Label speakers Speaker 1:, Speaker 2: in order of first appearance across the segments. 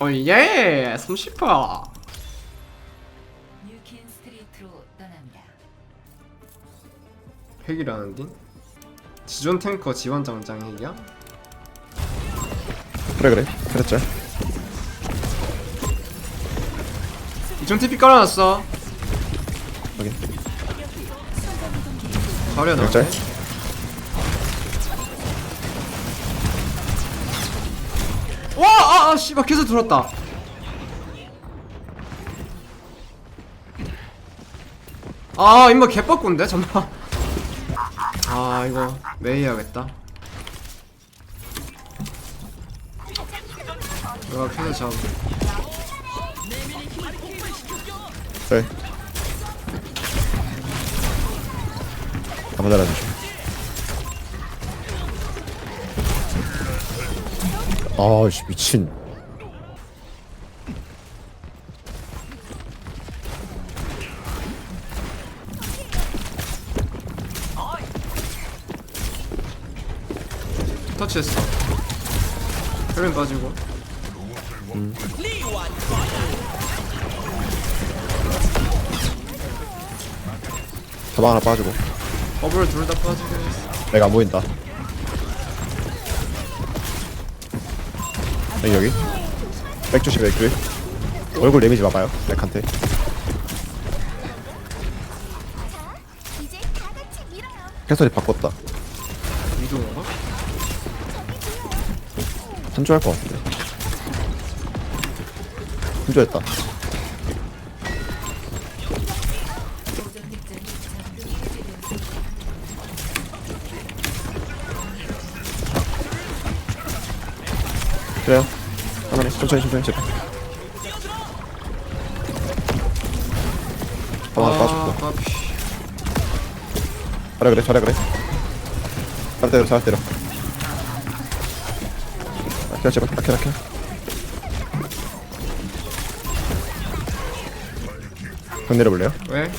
Speaker 1: 어예 30%.
Speaker 2: 뉴킨 스트리트로 떠납니다.
Speaker 1: 핵이라는데? 지존 탱커 지원 장장 핵이야?
Speaker 3: 그래 그래 그랬죠
Speaker 1: 이존 TP 깔아놨어.
Speaker 3: 확인
Speaker 1: 가려 나.
Speaker 3: 역잘
Speaker 1: 와, 아, 아, 씨발 계속 들었다. 아, 임마 개뻑군데 잠만. 아, 이거 메이 해야겠다. 내가 계속 잡.
Speaker 3: 그래 한번 잘해주죠 아씨 미친
Speaker 1: 터치했어. 혈면 빠지고.
Speaker 3: 가방 하나 빠지고
Speaker 1: 버블 둘다 했어.
Speaker 3: 내가 안 보인다 여기 여기 백 조심 백 조심 얼굴 내미지 마봐요 백한테. 캐서리 바꿨다
Speaker 1: 위도가?
Speaker 3: 한조 할 것 같은데 한조 했다 그래요 하나네 천천히 천천히 제발 가방 하나 빠졌고
Speaker 1: 아, 까비.
Speaker 3: 잘해 그래 잘해 그래 잘 때려 잘 때려 라키야 제발 라키야 라키야 형 내려볼래요?
Speaker 1: 왜?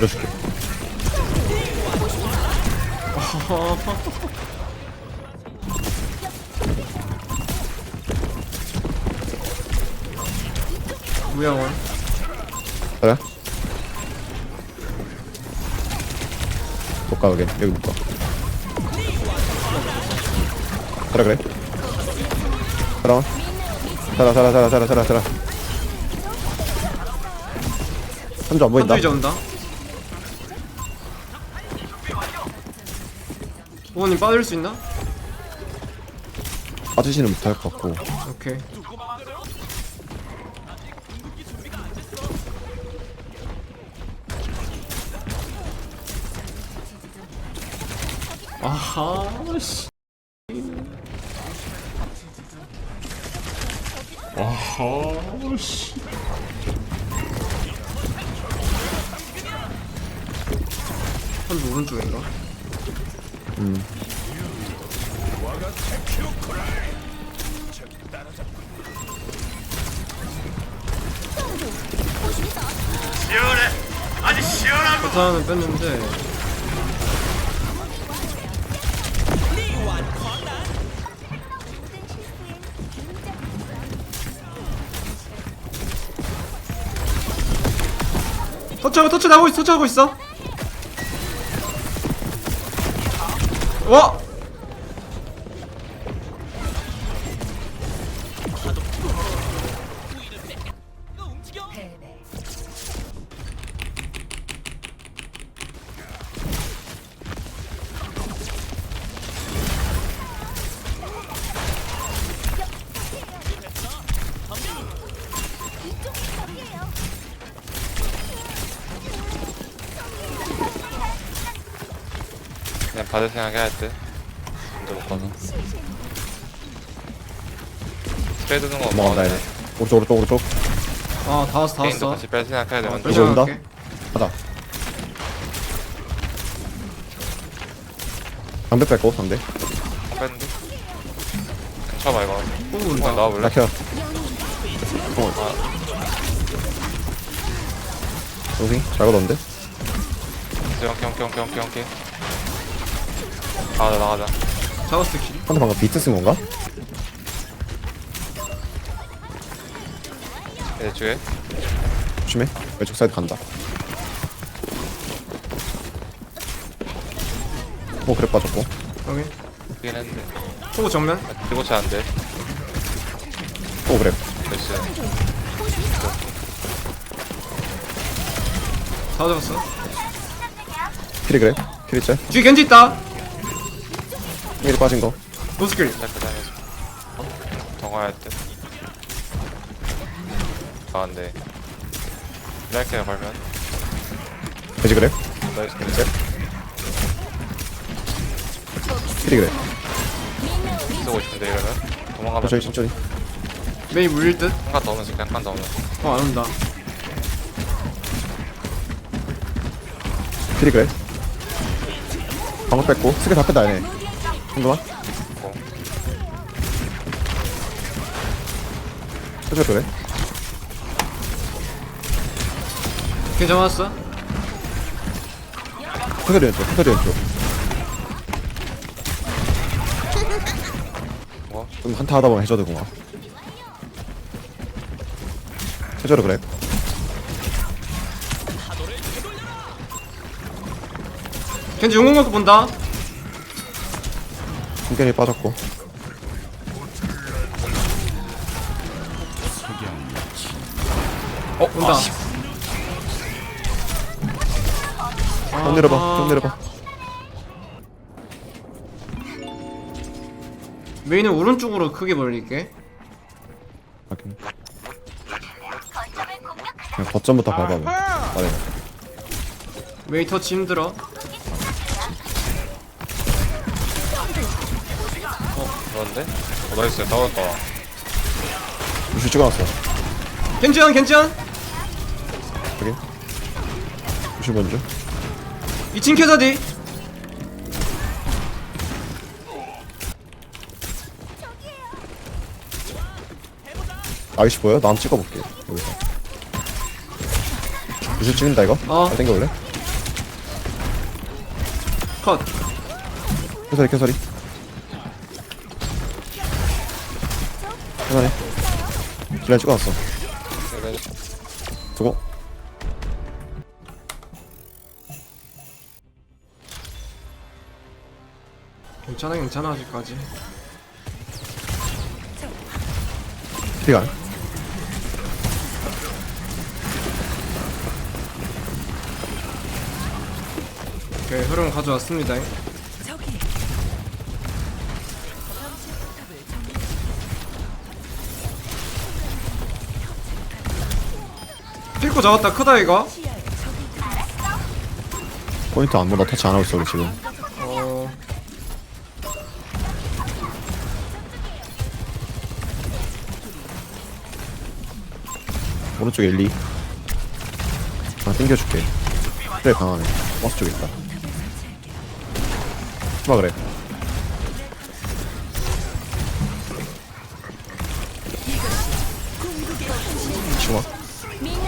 Speaker 3: 내려줄게.
Speaker 1: 무양원.
Speaker 3: 그래? 못가 여기 여기 못가. 살아 그래. 살아 살아 살아 살아 살아 살아 살아. 한조 안 보인다.
Speaker 1: 한두 이제 온다. 부모님 빠질 수 있나?
Speaker 3: 빠지지는 못할 것 같고
Speaker 1: 오케이. 아하 씨. 아하 씨. 한 오른쪽인가?
Speaker 3: 음
Speaker 1: 버타는 뺐는데. 터치하고 터치 나고 있어 터치하고 있어 와
Speaker 4: 받을 생각 해야 돼. 먼저 못 받아. 스프레드 드는 거
Speaker 3: 넘어간다 얘네 오른쪽 오른쪽 오른쪽
Speaker 1: 아, 다 왔어, 다 왔어.
Speaker 4: 같이 뺄 생각 해야 돼.
Speaker 1: 어,
Speaker 4: 먼저.
Speaker 3: 이거 온다? 가자 상대 뺄거 상대
Speaker 4: 뺐는데. 쳐봐 이거.
Speaker 1: 뽕
Speaker 4: 한번
Speaker 1: 온다.
Speaker 4: 나와볼래?
Speaker 3: 라키야 동생 잘 걷었는데
Speaker 4: 영키 영키 영키 영키 영키 나가자 나가자.
Speaker 1: 잡았어 킬.
Speaker 3: 한테 방금 비트 쓴 건가?
Speaker 4: 얘 뒤에
Speaker 3: 조심해. 왼쪽 사이드 간다. 오 그래 빠졌고.
Speaker 1: 여기
Speaker 4: 뛰긴 했는데.
Speaker 1: 초고 정면?
Speaker 4: 이거 잘안 돼.
Speaker 3: 오 그래.
Speaker 4: 됐어.
Speaker 1: 다 잡았어.
Speaker 3: 키리 그래? 키리 짤?
Speaker 1: 뒤에 겐지 있다
Speaker 3: 키리 빠진 거
Speaker 1: 노스킬
Speaker 4: 짤 다녀서. 더 가야 돼. 아, 안 돼. 이렇게 걸면.
Speaker 3: 돼지 그래
Speaker 4: 나이스.
Speaker 3: 키리 그래
Speaker 4: 쓰고 싶은데 이러면. 도망가면.
Speaker 3: 천천히 천천히
Speaker 1: 메이 물릴 듯?
Speaker 4: 한칸 더 오면서 약간 더 오면서.
Speaker 1: 어 안 온다
Speaker 3: 키리 그래 방금 뺐고 스킬 다 뺐다 얘네 한동안
Speaker 4: 고.
Speaker 3: 천천히 그래
Speaker 1: 겐 잡았어.
Speaker 3: 터널이 왼쪽 터널이 왼쪽.
Speaker 4: 뭐?
Speaker 3: 좀 한타 하다 보면 해줘도 공아 해줘도 그래.
Speaker 1: 겐지 용공 갖고 본다
Speaker 3: 숨결이 빠졌고.
Speaker 1: 어 온다.
Speaker 3: 좀 내려봐 좀 내려봐.
Speaker 1: 메이는 오른쪽으로 크게 벌릴게.
Speaker 3: 확인. 그냥 거점부터 밟아봐. 말해
Speaker 1: 메이 터치 힘들어
Speaker 4: 그런데? 어, 나이스. 나왔다.
Speaker 3: 루시 찍어놨어
Speaker 1: 겐지한 겐지한
Speaker 3: 여기 루시 먼저
Speaker 1: 2층 캐서디
Speaker 3: 아이씨 보여? 나 한번 찍어볼게 여기서 루시 찍는다 이거?
Speaker 1: 어.
Speaker 3: 잘 땡겨볼래?
Speaker 1: 컷
Speaker 3: 캐서리 캐서리 캐서리 길라 찍어놨어.
Speaker 4: 그래.
Speaker 3: 두고
Speaker 1: 괜찮아 괜찮아 아직까지.
Speaker 3: 피가
Speaker 1: 오케이 흐름 가져왔습니다 필코 잡았다 크다 이거.
Speaker 3: 포인트 안 본다 터치 안 하고 있어 우리 지금.
Speaker 1: 어.
Speaker 3: 오른쪽에 1, 2 하나 땡겨줄게. 그래 강하네. 버스 쪽에 있다. 봐 그래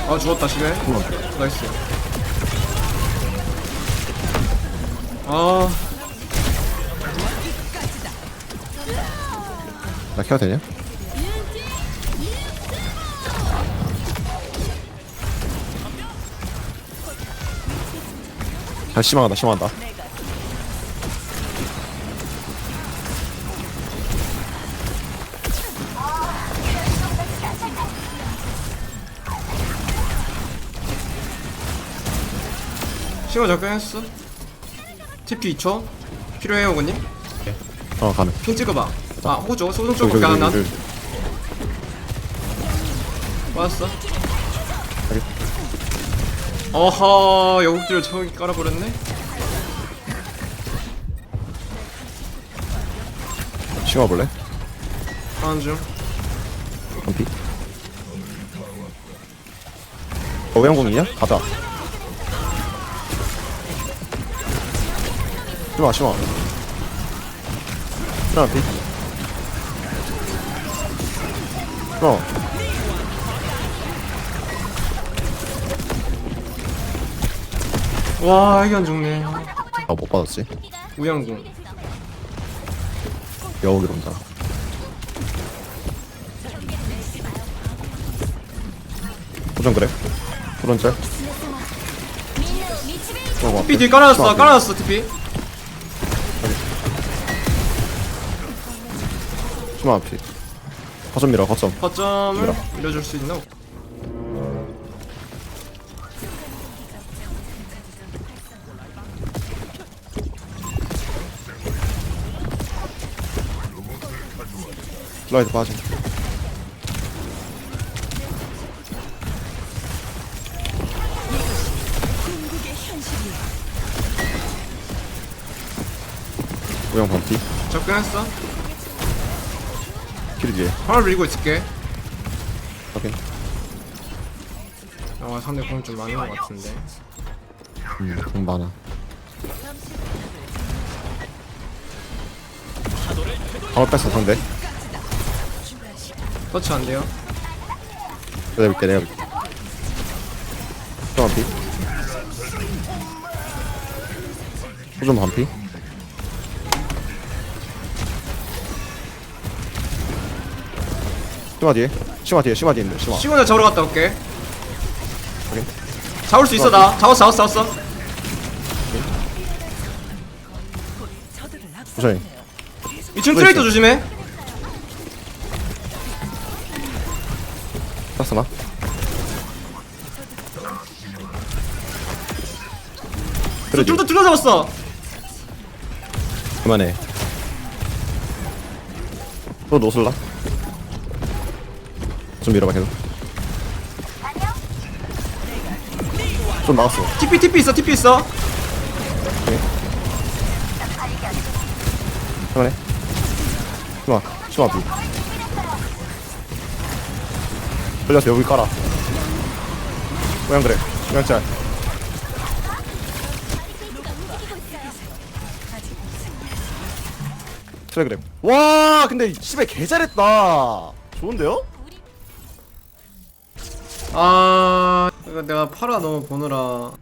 Speaker 1: 아 죽었다
Speaker 3: 그만
Speaker 1: 나이스. 아.
Speaker 3: 나 케어 되냐? 잘 심하다 심하다
Speaker 1: 시간 접근했어. TP 2초 필요해요 오구님?
Speaker 3: 어 가능.
Speaker 1: 핀 찍어봐. 아 호조 소중
Speaker 3: 저기
Speaker 1: 쪽밖에
Speaker 3: 저기
Speaker 1: 안난
Speaker 3: 저기 저기.
Speaker 1: 왔어. 어허 여국들을 저기 깔아버렸네.
Speaker 3: 심어 볼래?
Speaker 1: 하는 중.
Speaker 3: 건피 어 외양공이냐? 가자 심어 심어 심어 피 심어.
Speaker 1: 와안 죽네.
Speaker 3: 아 못 받았지?
Speaker 1: 우양궁
Speaker 3: 여우기로 온다 도전 그래. 도전 짤 어,
Speaker 1: TP 뒤 깔아놨어 깔아놨어 TP
Speaker 3: 수마 앞이. 거점 밀어 거점.
Speaker 1: 거점을
Speaker 3: 밀어.
Speaker 1: 밀어줄 수 있나?
Speaker 3: 슬라이드 빠짐. 우영 반피.
Speaker 1: 접근했어
Speaker 3: 킬 뒤에
Speaker 1: 화를 밀고 있을게.
Speaker 3: 확인.
Speaker 1: 아 상대 공좀 많은 것 같은데.
Speaker 3: 음 공 많아. 방어 뺐어 상대.
Speaker 1: 터치 안 돼요?
Speaker 3: 내가 볼게 내가 볼게. 또 반피. 소좀 반피 심화 뒤에? 심화 뒤에 심화 뒤에 있는데 심화
Speaker 1: 시그널 잡으러 갔다 올게.
Speaker 3: 확인
Speaker 1: 잡을 수 있어 나. 잡았어 잡았어 잡았어.
Speaker 3: 우선이
Speaker 1: 2층 트레이터 조심해.
Speaker 3: 땄어 나? 그래
Speaker 1: 좀더 둘러 잡았어.
Speaker 3: 그만해. 또 노슬라 좀 밀어봐 계속. 좀 나왔어.
Speaker 1: TP TP 있어 TP 있어.
Speaker 3: 그만해. 심화 심화 비. 걸려서 여기 깔아 모양 그래 모양 짤. 트레그램. 와 근데 씨발 개 잘했다. 좋은데요?
Speaker 1: 아 이거 내가 팔아 너무 보느라.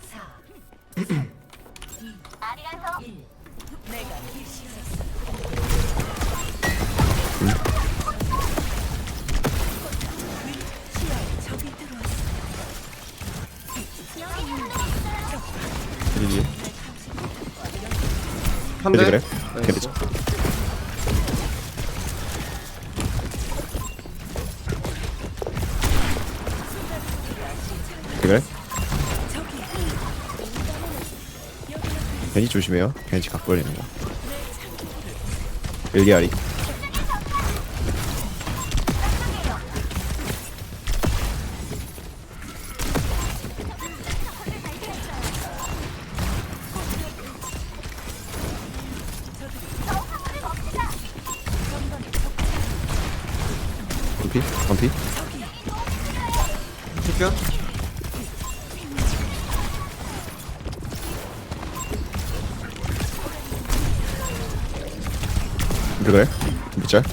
Speaker 2: 4
Speaker 5: 아리가토
Speaker 2: 1
Speaker 3: 리리
Speaker 1: 한대
Speaker 3: 그래? 그래
Speaker 1: 나이
Speaker 3: 괜히 조심해요. 괜히 각 벌리는 거. 일리아리. 원피?
Speaker 1: TP야?
Speaker 3: 그래? 밑짤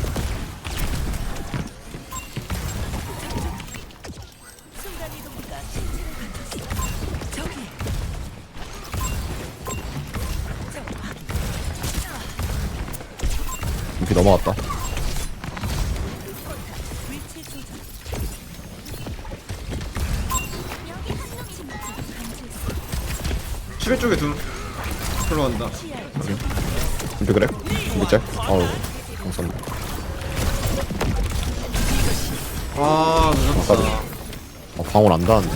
Speaker 3: 원피 넘어갔다.
Speaker 1: 시계 쪽에 둠 들어간다.
Speaker 3: 원피 그래 밑짤 어우 감사합니다.
Speaker 1: 아 늦었다.
Speaker 3: 어, 방울 안 닿았네.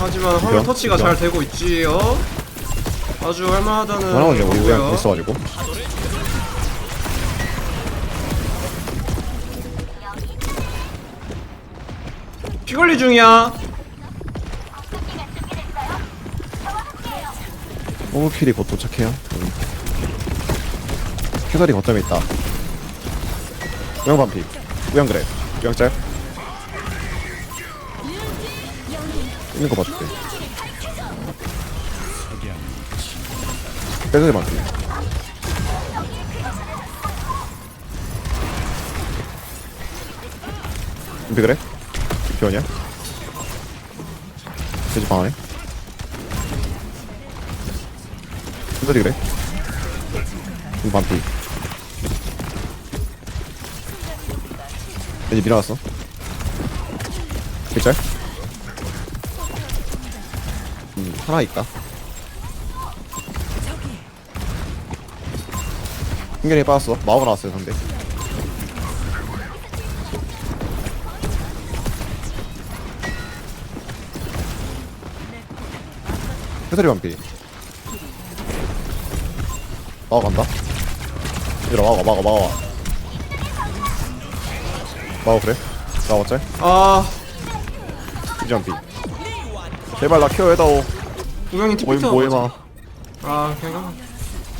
Speaker 1: 하지만 화면? 터치가? 잘 되고 있지요 아주 할만하다는
Speaker 3: 하나만 이제 우리 그냥
Speaker 1: 거고요.
Speaker 3: 있어가지고.
Speaker 1: 피 관리 중이야
Speaker 3: 오버킬이 곧 도착해요 음. 캐서리 거점에 있다 우양 반피 우양 그래 우양 짤 있는 거 봐줄게 캐서리 반피 준비 그래? 기원이야? 돼지 방안에? 순서리 그래? 이거 반피. 돼지 밀어놨어. 괜찮? 음 하나 있다. 흥견이 빠졌어. 마오가 나왔어요 상대. 해설이 반피 마오 간다. 얘들아 마오 마오 마오 마오 그래? 마오 짤?
Speaker 1: 아.
Speaker 3: 이지 반피 제발 나 케어 해다오.
Speaker 1: 우영이
Speaker 3: 모임
Speaker 1: TP
Speaker 3: 모임아.
Speaker 1: 아 그냥
Speaker 6: 아,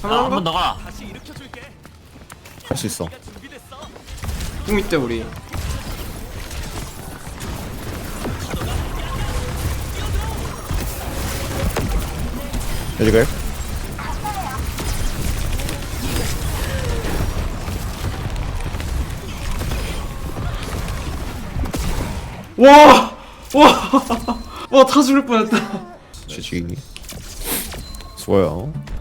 Speaker 6: 한
Speaker 1: 하나인가?
Speaker 6: 번더 가라.
Speaker 3: 할수 있어.
Speaker 1: 꿈 있대 우리.
Speaker 3: 그
Speaker 1: 와! 와! 와, 다 죽을 뻔했다.
Speaker 3: 지지 수고해요